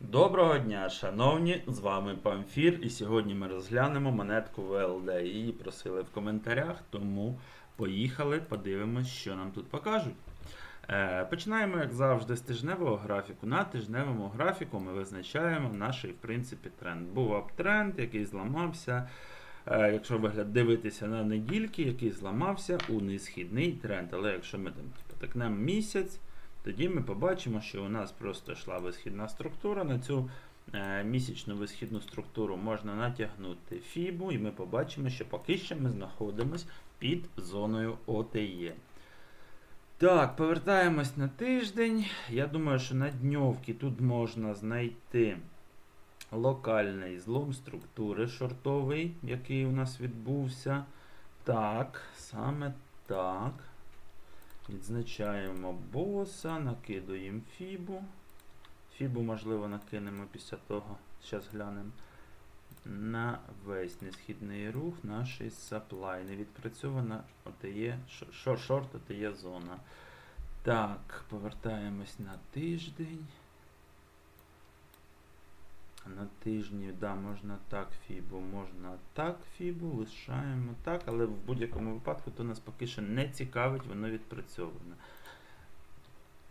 Доброго дня, шановні! З вами Памфір, і сьогодні ми розглянемо монетку ВЛД. Її просили в коментарях, тому поїхали, подивимось, що нам тут покажуть. Е, починаємо, як завжди, з тижневого графіку. На тижневому графіку ми визначаємо наш, в принципі, тренд. Був аптренд, який зламався. Е, якщо вигляд дивитися на недільки, який зламався у несхідний тренд. Але якщо ми там потикнемо місяць, тоді ми побачимо, що у нас просто йшла висхідна структура. На цю е, місячну висхідну структуру можна натягнути фібу, і ми побачимо, що поки що ми знаходимося під зоною ОТЄ. Так, повертаємось на тиждень. Я думаю, що на дньовки тут можна знайти локальний злом структури шортовий, який у нас відбувся. Так, саме так. Відзначаємо боса, накидуємо фібу. Фібу, можливо, накинемо після того, зараз глянемо. На весь несхідний рух нашої саплай. Не відпрацьована шор- шорт отає зона. Так, повертаємось на тиждень. На тижні, да, можна так фібу, можна так фібу, лишаємо так, але в будь-якому випадку то нас поки що не цікавить, воно відпрацьоване.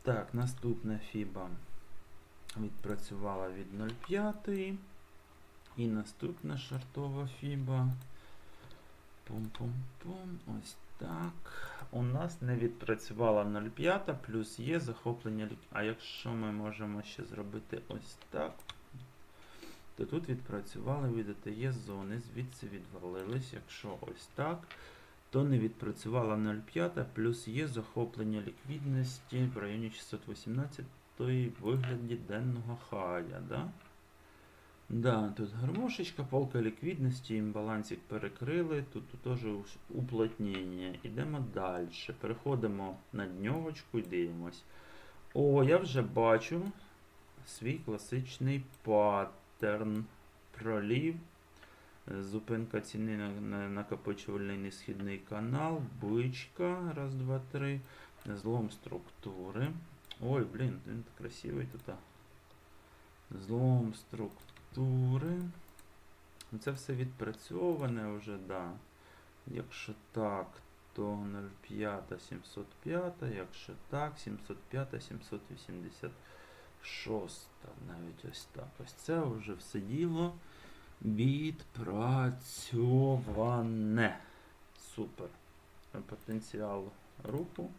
Так, наступна фіба відпрацювала від 0,5. І наступна шартова фіба. Пум-пум-пум. Ось так. У нас не відпрацювала 0,5, плюс є захоплення. А якщо ми можемо ще зробити ось так, то тут відпрацювали від АТЄ зони, звідси відвалились. Якщо ось так, то не відпрацювала 0,5, плюс є захоплення ліквідності в районі 618 в вигляді денного хая. Да? Да, тут гармошечка, полка ліквідності, імбалансик перекрили, тут, теж уплотнення. Ідемо далі. Переходимо на дньовочку і дивимось. О, я вже бачу свій класичний паттерн. Пролів. Зупинка ціни на, на накопичувальний несхідний канал, бичка, раз, два, три, злом структури. Ой, блін, він красивий тут. Злом структури. Ну, Це все відпрацьоване вже, да. Якщо так, то 0,5, 705, якщо так, 705, 786. Навіть ось так. Ось це вже все діло відпрацьоване. Супер. Потенціал руху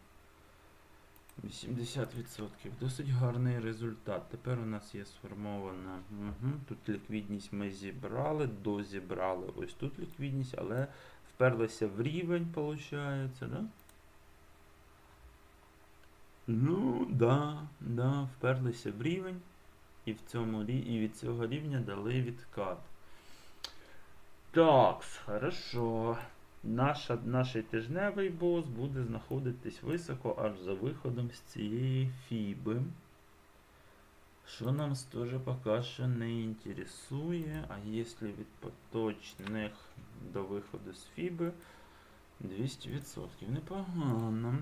80%. Досить гарний результат. Тепер у нас є сформована. Угу. Тут ліквідність ми зібрали, дозібрали. Ось тут ліквідність, але вперлися в рівень, виходить, да? Ну, да, да, вперлися в рівень. І, в цьому, і від цього рівня дали відкат. Так, хорошо. Наша, наш тижневий бос буде знаходитись високо аж за виходом з цієї фіби. Що нам теж поки що не інтересує. А якщо від поточних до виходу з фіби 200%. Непогано.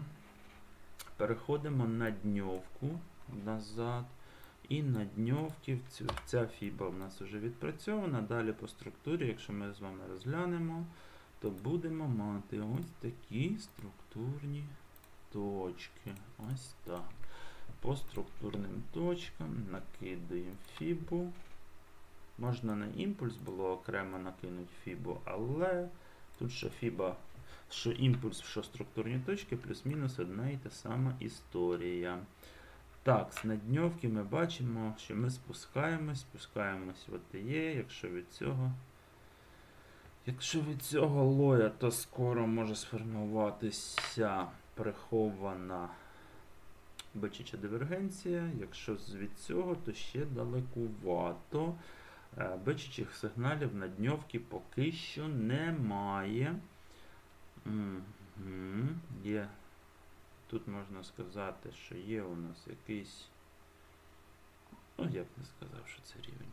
Переходимо на дньовку назад. І на дньовки ця фіба в нас вже відпрацьована. Далі по структурі, якщо ми з вами розглянемо, то будемо мати ось такі структурні точки. Ось так. По структурним точкам накидаємо фібу. Можна на імпульс було окремо накинути фібу, але тут що фіба, що імпульс, що структурні точки, плюс-мінус одна і та сама історія. Так, з надньовки ми бачимо, що ми спускаємось, спускаємось в ОТЄ, якщо від цього. Якщо від цього лоя, то скоро може сформуватися прихована бичача дивергенція. Якщо від цього, то ще далекувато. Е, Бичачих сигналів на дньовки поки що немає. Угу. Є. Тут можна сказати, що є у нас якийсь. Ну, я б не сказав, що це рівень.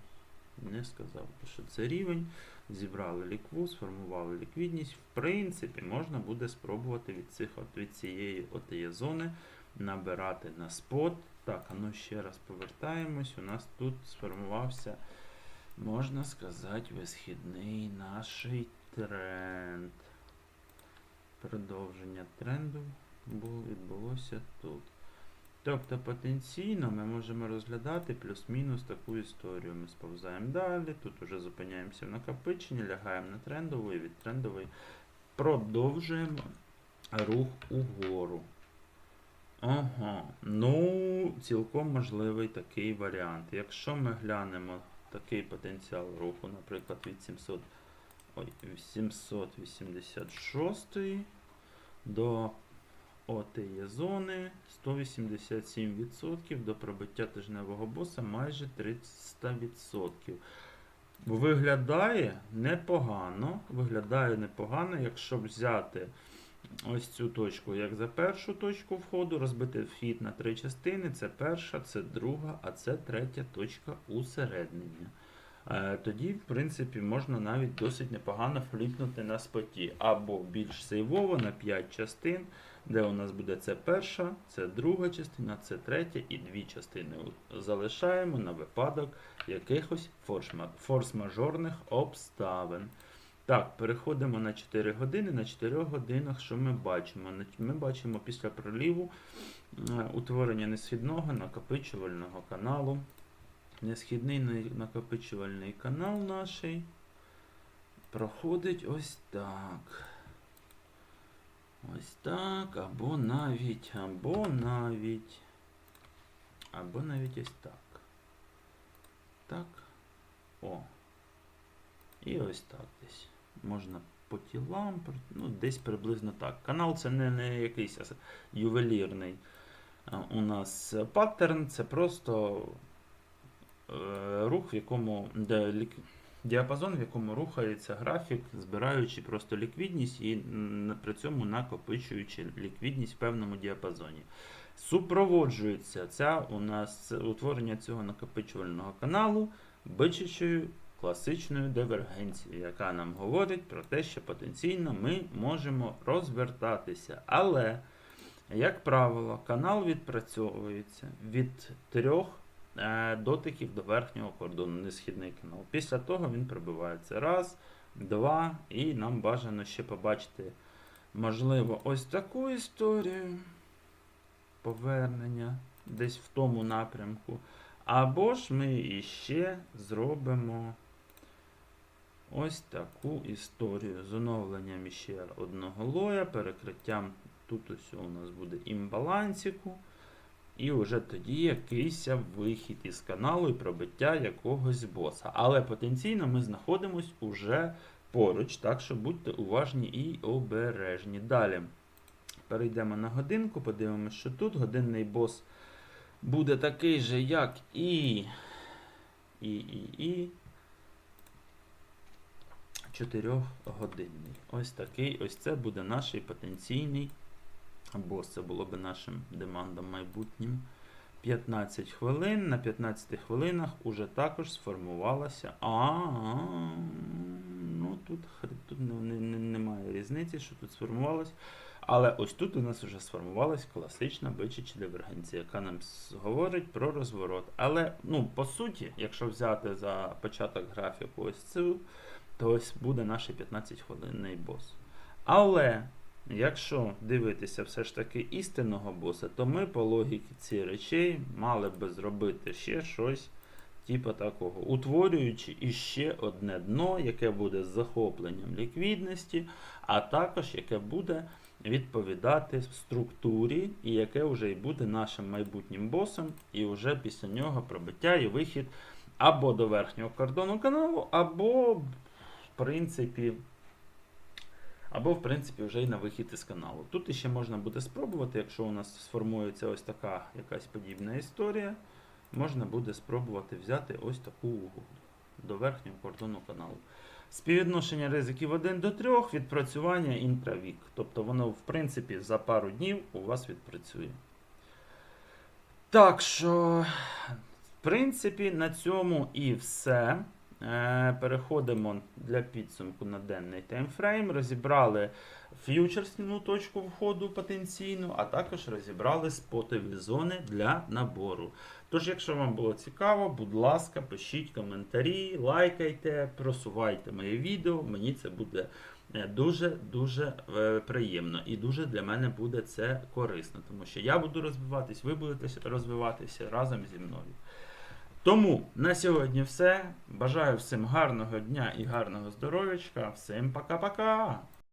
Не сказав би, що це рівень. Зібрали лікву, сформували ліквідність. В принципі, можна буде спробувати від, цих, от, від цієї ОТЄ зони набирати на спот Так, а ну ще раз повертаємось. У нас тут сформувався, можна сказати, висхідний наш тренд. Продовження тренду було, відбулося тут. Тобто потенційно ми можемо розглядати плюс-мінус таку історію. Ми сповзаємо далі, тут уже зупиняємося в накопиченні, лягаємо на трендовий, від трендової продовжуємо рух угору. Ага, ну, цілком можливий такий варіант. Якщо ми глянемо такий потенціал руху, наприклад, від 700, ой, 786 до ОТЄ зони 187% до пробиття тижневого боса майже 300%. Виглядає непогано. Виглядає непогано, якщо взяти ось цю точку як за першу точку входу, розбити вхід на три частини. Це перша, це друга, а це третя точка усереднення. Е, Тоді, в принципі, можна навіть досить непогано фліпнути на споті. Або більш сейвово на 5 частин, де у нас буде це перша, це друга частина, це третя і дві частини залишаємо на випадок якихось форс-ма- форс-мажорних обставин. Так, переходимо на 4 години. На 4 годинах що ми бачимо? Ми бачимо після проліву е, утворення несхідного накопичувального каналу. Несхідний накопичувальний канал наш проходить ось так. Ось так, або навіть, або навіть, або навіть ось так. Так. О. І ось так десь. Можна по тілам, ну, десь приблизно так. Канал це не, не якийсь ювелірний у нас паттерн, це просто рух, в якому де лік... діапазон, в якому рухається графік, збираючи просто ліквідність і при цьому накопичуючи ліквідність в певному діапазоні. Супроводжується ця у нас утворення цього накопичувального каналу бичачою класичною дивергенцією, яка нам говорить про те, що потенційно ми можемо розвертатися. Але, як правило, канал відпрацьовується від трьох е, дотиків до верхнього кордону, несхідний канал. Після того він пробивається раз, два, і нам бажано ще побачити, можливо, ось таку історію повернення десь в тому напрямку. Або ж ми іще зробимо ось таку історію з оновленням іще одного лоя, перекриттям тут ось у нас буде імбалансіку. І вже тоді якийсь вихід із каналу і пробиття якогось боса. Але потенційно ми знаходимось уже поруч, так що будьте уважні і обережні. Далі перейдемо на годинку, подивимося, що тут годинний бос буде такий же, як і. І, і, і. 4-годинний. Ось такий, ось це буде наш потенційний бос. Це було би нашим демандом майбутнім. 15 хвилин. На 15 хвилинах уже також сформувалася. А, ну тут, тут не- не- не- немає різниці, що тут сформувалось. Але ось тут у нас вже сформувалась класична бичача дивергенція, яка нам говорить про розворот. Але, ну, по суті, якщо взяти за початок графіку ось цю, то ось буде наш 15-хвилинний бос. Але якщо дивитися все ж таки істинного боса, то ми по логіці цих речей мали би зробити ще щось. Типу такого, утворюючи іще одне дно, яке буде захопленням ліквідності, а також яке буде відповідати структурі, і яке вже і буде нашим майбутнім босом, і вже після нього пробиття і вихід або до верхнього кордону каналу, або, в принципі, або, в принципі, вже й на вихід із каналу. Тут іще можна буде спробувати, якщо у нас сформується ось така якась подібна історія, можна буде спробувати взяти ось таку угоду до верхнього кордону каналу. Співвідношення ризиків 1 до 3, відпрацювання інтравік. Тобто воно, в принципі, за пару днів у вас відпрацює. Так що, в принципі, на цьому і все. Е, Переходимо для підсумку на денний таймфрейм. Розібрали ф'ючерсну точку входу потенційну, а також розібрали спотові зони для набору. Тож, якщо вам було цікаво, будь ласка, пишіть коментарі, лайкайте, просувайте моє відео. Мені це буде дуже-дуже е, приємно і дуже для мене буде це корисно, тому що я буду розвиватись, ви будете розвиватися разом зі мною. Тому на сьогодні все. Бажаю всім гарного дня і гарного здоров'ячка. Всім пока-пока!